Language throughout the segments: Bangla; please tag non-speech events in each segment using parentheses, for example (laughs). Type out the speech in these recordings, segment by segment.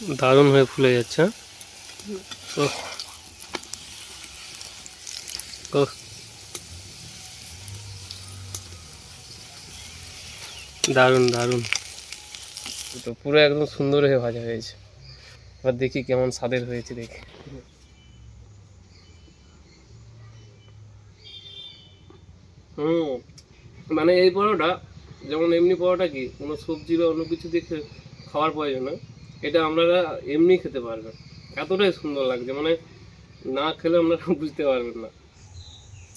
দারুণ হয়ে ফুলে যাচ্ছে হ্যাঁ? দারুণ দারুণ। তো পুরো একদম সুন্দর হয়ে ভাজা হয়েছে। এবার দেখি কেমন স্বাদের হয়েছে দেখি। হুম মানে এই পরোটা, যেমন এমনি পরোটা কি, কোনো সবজি বা অন্য কিছু দিয়ে খে- খাওয়ার প্রয়োজন না এটা আপনারা এমনি খেতে পারবেন। এতটাই সুন্দর লাগছে মানে না খেলে আপনারা (laughs) বুঝতে পারবেন না।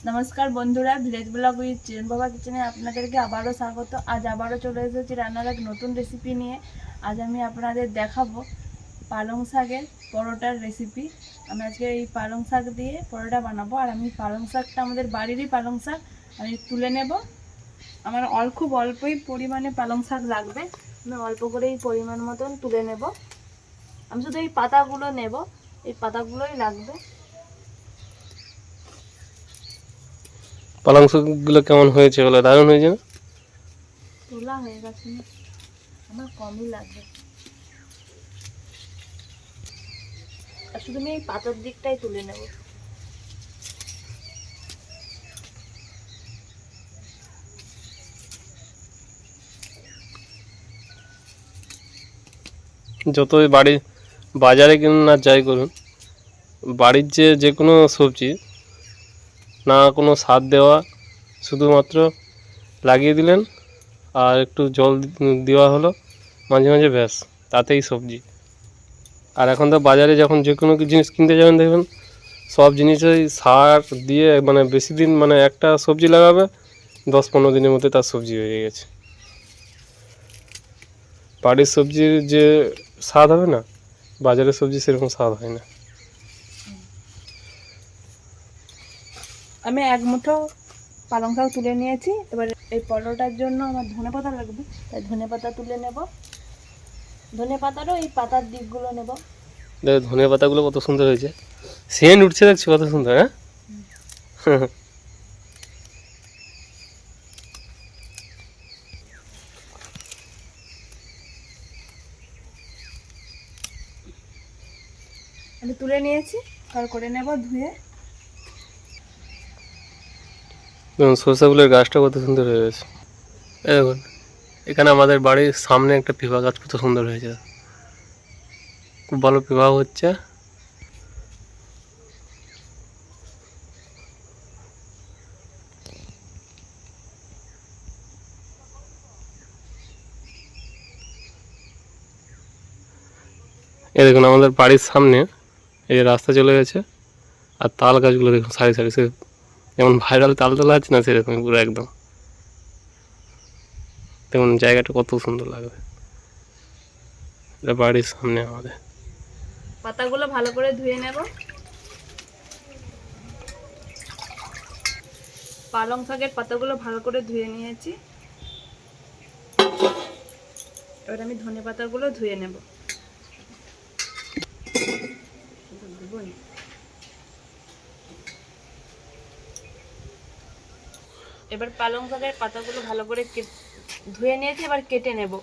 নমস্কার বন্ধুরা, ভিলেজ ব্লগ উইথ চিরন বাবা কিচেনে আপনাদেরকে আবারও স্বাগত। আজ আবারও চলে এসেছি রান্নার এক নতুন রেসিপি নিয়ে। আজ আমি আপনাদের দেখাবো পালং শাকের পরোটার রেসিপি আমি আজকে এই পালং শাক দিয়ে পরোটা বানাবো। আর আমি পালং শাকটা আমাদের বাড়িরই পালং শাক, আমি তুলে নেব। আমার অল খুব অল্পই পরিমাণে পালং শাক লাগবে। আমি অল্প করেই পরিমাণ মতন তুলে নেব। আমি শুধু এই পাতাগুলো নেব। এই পাতাগুলোই লাগবে। পালং শাকগুলো কেমন হয়েছে? বলে দারুণ হয়েছে না? তোলা হয়ে গেছে আমার কমই লাগবে। আর শুধু আমি এই পাতার দিকটাই তুলে নেব। যতই বাড়ি বাজারে কিনুন না যাই করুন, বাড়ির যে যে কোনো সবজি, না কোনো সার দেওয়া, শুধুমাত্র লাগিয়ে দিলেন আর একটু জল দেওয়া হলো, মাঝে মাঝে ব্যাস, তাতেই সবজি। আর এখন তো বাজারে যখন যে কোনো জিনিস কিনতে যাবেন, দেখবেন সব জিনিসই সার দিয়ে মানে বেশি দিন মানে একটা সবজি লাগাবে, দশ পনেরো দিনের মধ্যে তার সবজি হয়ে গেছে। বাড়ির সবজির যে স্বাদ হবে না? বাজারের সবজি সেরকম স্বাদ হয় না। আমি এক মুঠো পালং শাক তুলে নিয়েছি। এবার এই পরোটার জন্য আমার ধনে পাতা লাগবে। তাই ধনে পাতা তুলে নেব। ধনে পাতারও এই পাতার দিকগুলো নেব। দেখো ধনে পাতাগুলো কত সুন্দর হয়েছে। সেন্ট উঠছে দেখছি কত সুন্দর হ্যাঁ (laughs) আমি তুলে নিয়েছি আর করে নেব ধুয়ে। দেখুন সরষাগুলোর গাছটা কত সুন্দর হয়ে গেছে। দেখুন, এখানে আমাদের বাড়ির সামনে একটা পিপা গাছ কত সুন্দর হয়েছে। খুব ভালো পিপা হচ্ছে। এই দেখুন, আমাদের বাড়ির সামনে এই রাস্তা চলে গেছে, আর তাল গাছগুলো দেখুন সারি সারি সে যেমন ভাইরাল তাল তোলা আছে না সেরকম পুরো একদম। দেখুন জায়গাটা কত সুন্দর লাগবে এটা বাড়ির সামনে আমাদের। পাতাগুলো ভালো করে ধুয়ে নেব। পালং শাকের পাতাগুলো ভালো করে ধুয়ে নিয়েছি। এবার আমি ধনে পাতাগুলো ধুয়ে নেব। এবার পালং শাকের পাতাগুলো ভালো করে ধুয়ে নিয়েছি, এবার কেটে নেব।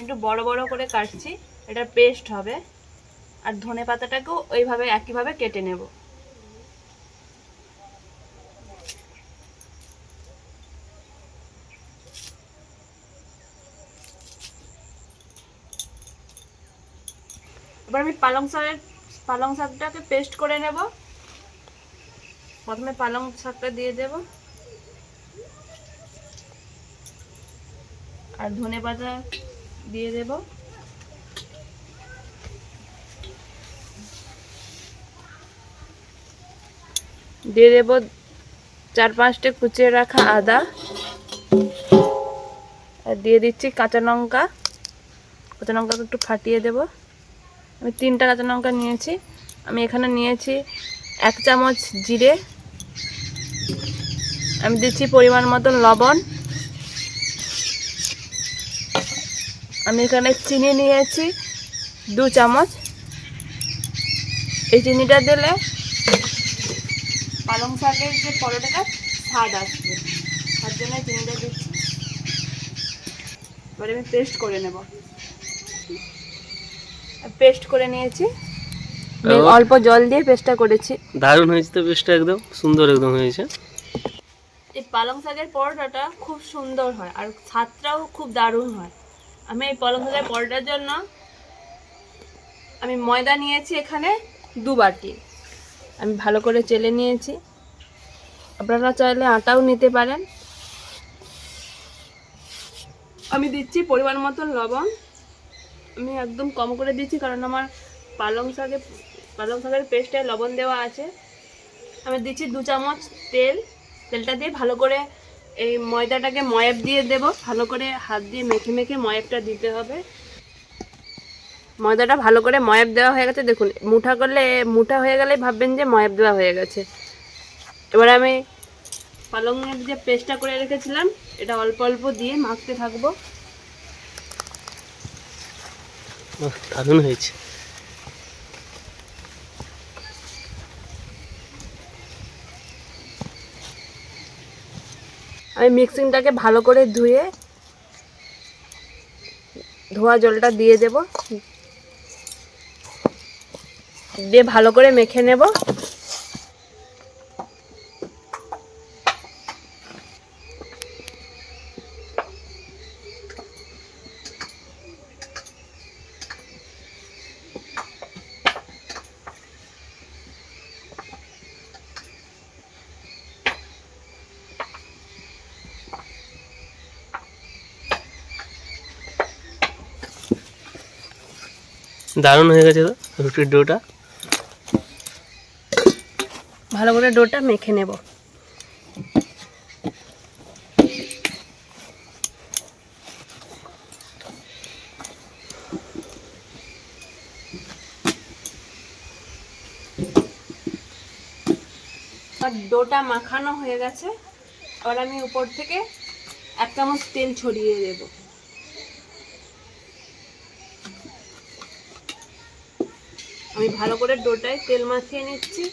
একটু বড় বড় করে কাটছি, এটা পেস্ট হবে। আর ধনে পাতাটাকেও ওইভাবে, একইভাবে কেটে নেব। এবার আমি পালং শাকের, পালং শাকটাকে পেস্ট করে নেব। প্রথমে পালং শাকটা দিয়ে দেব। আর ধনে পাতা দিয়ে দেব। দিয়ে দেব চার পাঁচটা কুচিয়ে রাখা আদা। আর দিয়ে দিচ্ছি কাঁচা লঙ্কা। কাঁচা লঙ্কাকে একটু ফাটিয়ে দেব। আমি তিনটা কাঁচা লঙ্কা নিয়েছি। আমি এখানে নিয়েছি এক চামচ জিরে। আমি দিচ্ছি পরিমাণ মতন লবণ। আমি এখানে চিনি নিয়েছি দু চামচ। এই চিনিটা দিলে পালং শাকের যে পরোটাটা, স্বাদ আসবে। তার জন্য চিনিটা দিচ্ছি। এবারে আমি পেস্ট করে নেব। পেস্ট করে নিয়েছি। অল্প জল দিয়ে পেস্টটা করেছি। দারুণ হয়েছে তো বেশটা একদম সুন্দর একদম হয়েছে। এই পালং শাকের পরোটাটা খুব সুন্দর হয় আর স্বাদটাও খুব দারুণ হয়। আমি এই পালং শাকের পরোটার জন্য আমি ময়দা নিয়েছি এখানে দু বাটি। আমি ভালো করে চেলে নিয়েছি। আপনারা চাইলে আটাও নিতে পারেন। আমি দিচ্ছি পরিমাণ মতন লবণ। আমি একদম কম করে দিচ্ছি কারণ আমার পালং শাকে, পালং শাকের পেস্টে লবণ দেওয়া আছে। আমি দিচ্ছি দু চামচ তেল, তেলটা দিয়ে ভালো করে এই ময়দাটাকে ময়াব দিয়ে দেব। ভালো করে হাত দিয়ে মেখে মেখে ময়াবটা দিতে হবে। ময়দাটা ভালো করে ময়াব দেওয়া হয়ে গেছে। দেখুন, মুঠা করলে, মুঠা হয়ে গেলে ভাববেন যে ময়াব দেওয়া হয়ে গেছে। এবার আমি পালংয়ের যে পেস্টটা করে রেখেছিলাম, এটা অল্প অল্প দিয়ে মাখতে থাকব। দারুণ হয়েছে। আমি মিক্সিংটাকে ভালো করে ধুয়ে ধোয়া জলটা দিয়ে দেব। দিয়ে ভালো করে মেখে নেব। দারুণ হয়ে গেছে তো রুটির ডোটা। ভালো করে ডোটা মেখে নেব। আর ডোটা মাখানো হয়ে গেছে। এবার আমি উপর থেকে এক চামচ তেল ছড়িয়ে দেব। আমি ভালো করে ডোটায় তেল মাখিয়ে নিচ্ছি।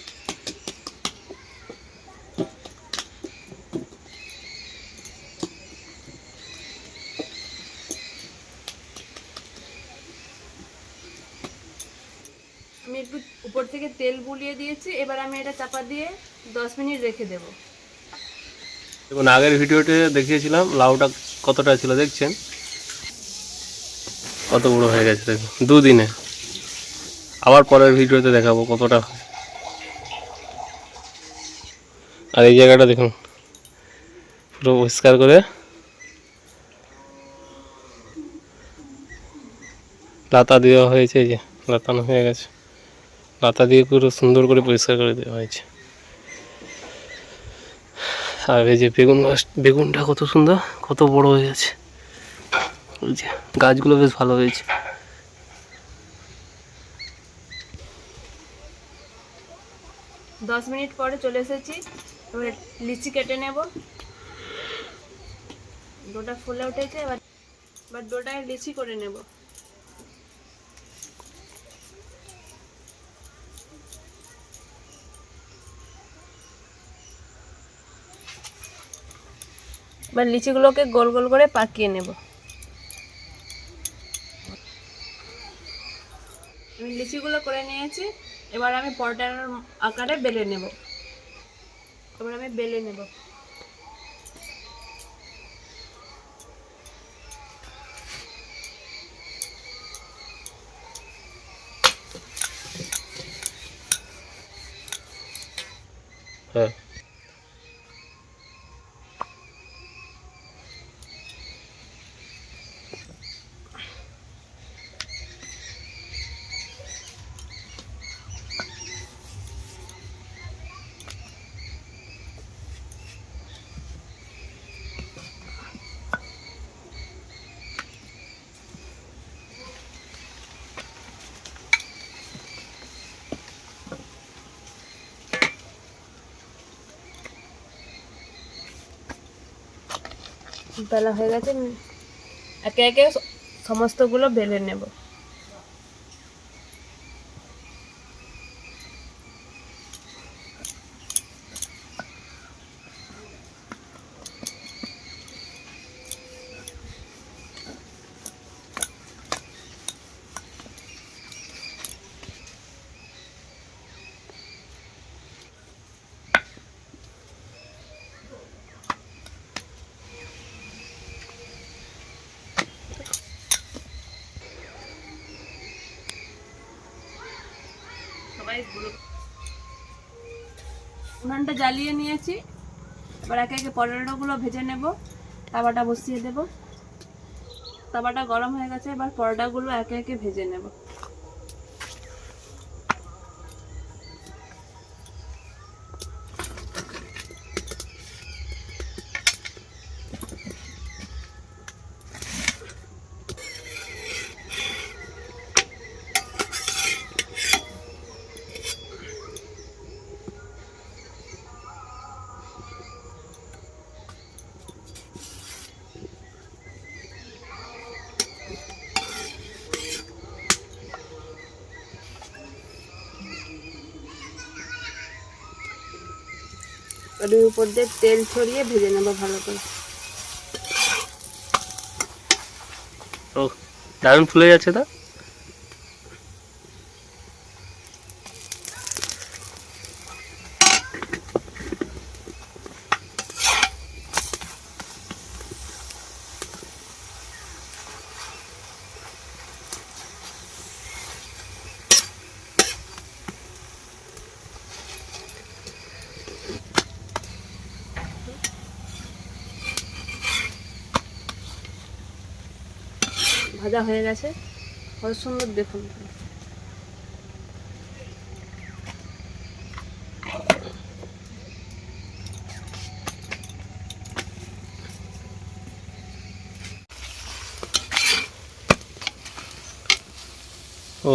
আমি একটু উপর থেকে তেল বুলিয়ে দিয়েছি, এবার আমি এটা চাপা দিয়ে দশ মিনিট রেখে দেব। দেখুন আগের ভিডিওতে দেখিয়েছিলাম, লাউটা কতটা ছিল দেখছেন? কত বড় হয়ে গেছে দেখুন, দুদিনে। আবার পরের ভিডিওতে দেখাবো কতটা আর এই জায়গাটা দেখুন। পুরো পরিষ্কার করে। লাতা দেওয়া হয়েছে এই যে, লাতানো হয়ে গেছে। লাতা দিয়ে পুরো সুন্দর করে পরিষ্কার করে দেওয়া হয়েছে। আর এই যে বেগুন গাছ, বেগুনটা কত সুন্দর, কত বড় হয়ে গেছে। গাছগুলো বেশ ভালো হয়েছে। দশ মিনিট পরে চলে এসেছি। এবার লিচি কেটে নেব। ডোটা ফুলে উঠেছে, এবার এবার ডোটায় লিচি করে নেব। এবার লিচিগুলোকে গোল গোল করে পাকিয়ে নেব। আমি লিচিগুলো করে নিয়েছি। এবার আমি পরোটার আকারে বেলে নেব। এবার আমি বেলে নেব। বেলা হয়ে গেছে। একে একে সমস্তগুলো বেলে নেব। সাইজগুলো উনানটা জ্বালিয়ে নিয়েছি। এবার একে একে পরোটাগুলো ভেজে নেব। তাওয়াটা বসিয়ে দেব। তাওয়াটা গরম হয়ে গেছে। এবার পরোটাগুলো একে একে ভেজে নেব। আর এর উপর দিয়ে তেল ছড়িয়ে ভেজে নেব ভালো করে। ও দারুণ ফুলে যাচ্ছে তা? ভাজা হয়ে গেছে। কত সুন্দর দেখুন। ও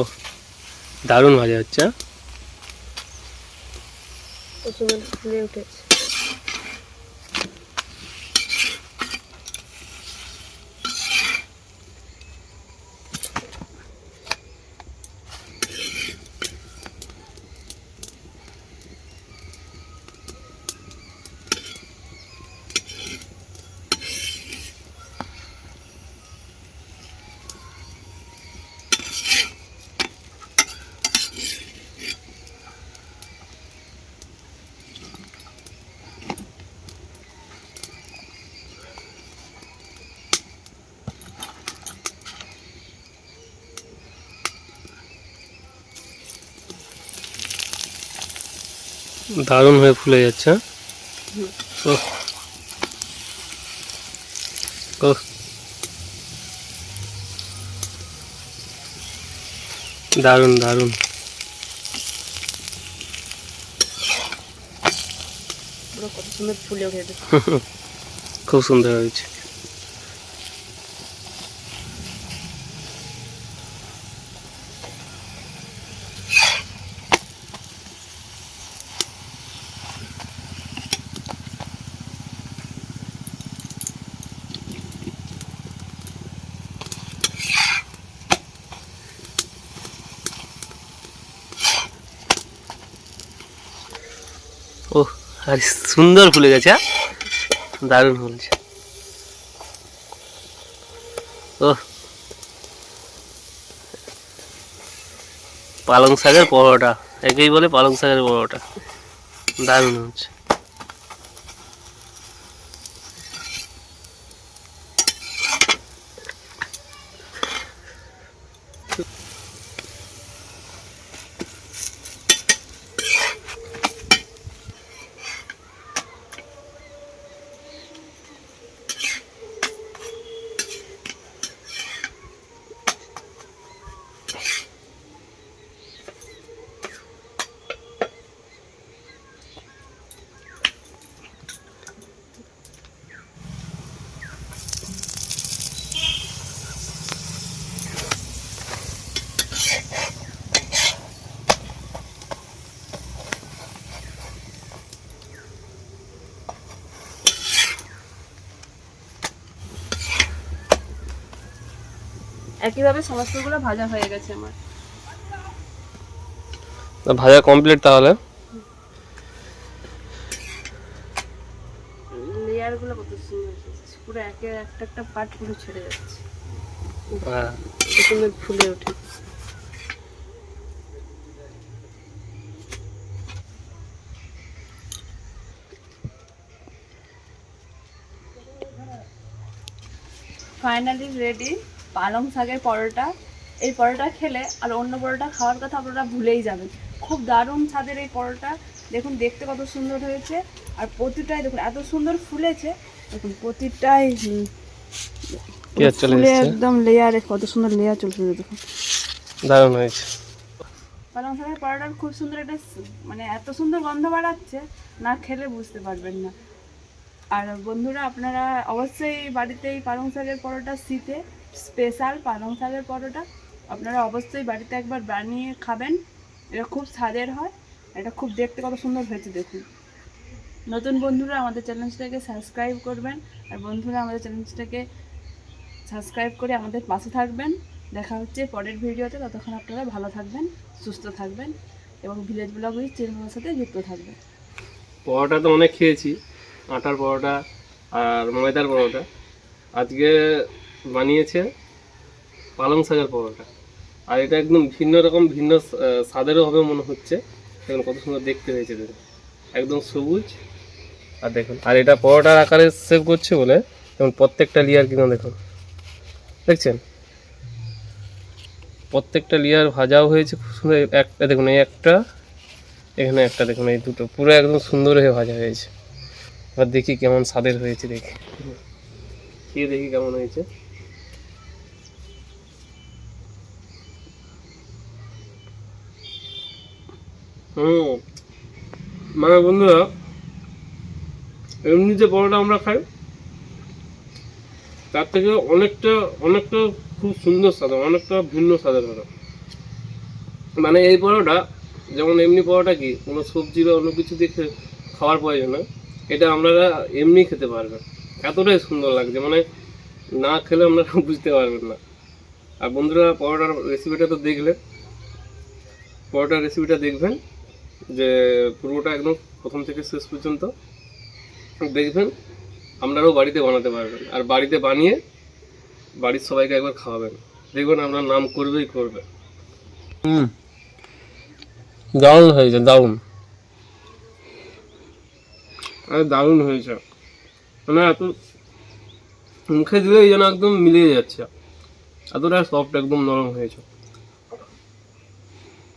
দারুণ ভাজা হচ্ছে হ্যাঁ? উঠেছে। দারুণ হয়ে ফুলে যাচ্ছে হ্যাঁ? দারুণ দারুণ। (laughs) খুব সুন্দর হয়েছে ও আর সুন্দর ফুলে গেছে? দারুণ ফুলছে ও পালং শাকের পরোটা, একেই বলে পালং শাকের পরোটা। দারুণ হচ্ছে একইভাবে সমস্তগুলো ভাজা হয়ে গেছে আমার। ভাজা কমপ্লিট তাহলে? লেয়ারগুলো কত সুন্দর পুরো একে একটা একটা পার্ট পুরো ছেড়ে যাচ্ছে। হ্যাঁ। কত সুন্দর ফুলে ওঠে। ফাইনালি রেডি পালং শাকের পরোটা এই পরোটা খেলে আর অন্য পরোটা খাওয়ার কথা আপনারা ভুলেই যাবেন। খুব দারুণ ছাদের এই পরোটা। দেখুন দেখতে কত সুন্দর হয়েছে। আর প্রতিটাই দেখুন এত সুন্দর ফুলেছে। দেখুন প্রতিটাই ফুলে একদম লেয়ারে কত সুন্দর লেয়ার চলছে দেখুন। দারুণ হয়েছে। পালং শাকের পরোটার খুব সুন্দর একটা মানে এত সুন্দর গন্ধ বাড়াচ্ছে না খেলে বুঝতে পারবেন না। আর বন্ধুরা আপনারা অবশ্যই বাড়িতে এই পালং শাকের পরোটা শীতে স্পেশাল পালং শাকের পরোটা। আপনারা অবশ্যই বাড়িতে একবার বানিয়ে খাবেন। এটা খুব স্বাদের হয়। এটা খুব দেখতে কত সুন্দর হয়েছে দেখুন। নতুন বন্ধুরা আমাদের চ্যানেলটাকে সাবস্ক্রাইব করবেন আর বন্ধুরা আমাদের চ্যানেলটাকে সাবস্ক্রাইব করে আমাদের পাশে থাকবেন। দেখা হচ্ছে পরের ভিডিওতে। ততক্ষণ আপনারা ভালো থাকবেন, সুস্থ থাকবেন এবং ভিলেজ ব্লগ উইথ চ্যানেলের সাথে যুক্ত থাকবেন। পরোটা তো অনেক খেয়েছি। আটার পরোটা আর ময়দার পরোটা। আজকে বানিয়েছে পালং শাকের পরোটা। আর এটা একদম ভিন্ন রকম, ভিন্ন স্বাদেরও হবে মনে হচ্ছে। দেখুন কত সুন্দর দেখতে হয়েছে দেখুন। একদম সবুজ। আর দেখুন, আর এটা পরোটার আকারে সেভ করছে বলে যেমন প্রত্যেকটা লেয়ার কিন্তু দেখুন। দেখছেন? প্রত্যেকটা লেয়ার ভাজাও হয়েছে, খুব সুন্দর। একটা দেখুন, এই একটা, এখানে একটা, দেখুন, এই দুটো। পুরো একদম সুন্দর হয়ে ভাজা হয়েছে। এবার দেখি কেমন স্বাদের হয়েছে দেখি। খেয়ে দেখি কেমন হয়েছে। মানে বন্ধুরা, এমনি যে পরোটা আমরা খাই, তার থেকে অনেকটা অনেকটা খুব সুন্দর স্বাদ, অনেকটা ভিন্ন স্বাদের হয় মানে এই পরোটা, যেমন এমনি পরোটা কি, কোনো সবজি বা অন্য কিছু দিয়ে খাওয়ার প্রয়োজন না এটা আপনারা এমনি খেতে পারবেন। এতটাই সুন্দর লাগছে মানে না খেলে আপনারা (laughs) বুঝতে পারবেন না। আর বন্ধুরা, পরোটার রেসিপিটা তো দেখলেন, পরোটার রেসিপিটা দেখবেন। যে পুরোটা একদম প্রথম থেকে শেষ পর্যন্ত। দেখবেন আপনারাও বাড়িতে বানাতে পারবেন। আর বাড়িতে বানিয়ে বাড়ির সবাইকে একবার খাওয়াবেন। দেখবেন আপনার নাম করবেই করবে। হুম। দারুণ হয়েছে দারুণ। আরে দারুণ হয়েছে। মানে এত মুখে দিলেই যেন একদম মিলিয়ে যাচ্ছে। এতটা সফট একদম নরম হয়েছে।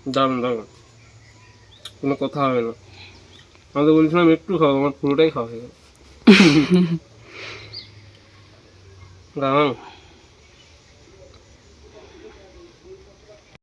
দারুণ দারুণ। কোনো কথা হবে না। আমাদের বলছিলাম একটু খাও আমার পুরোটাই খাওয়া হয়ে গেল। (laughs)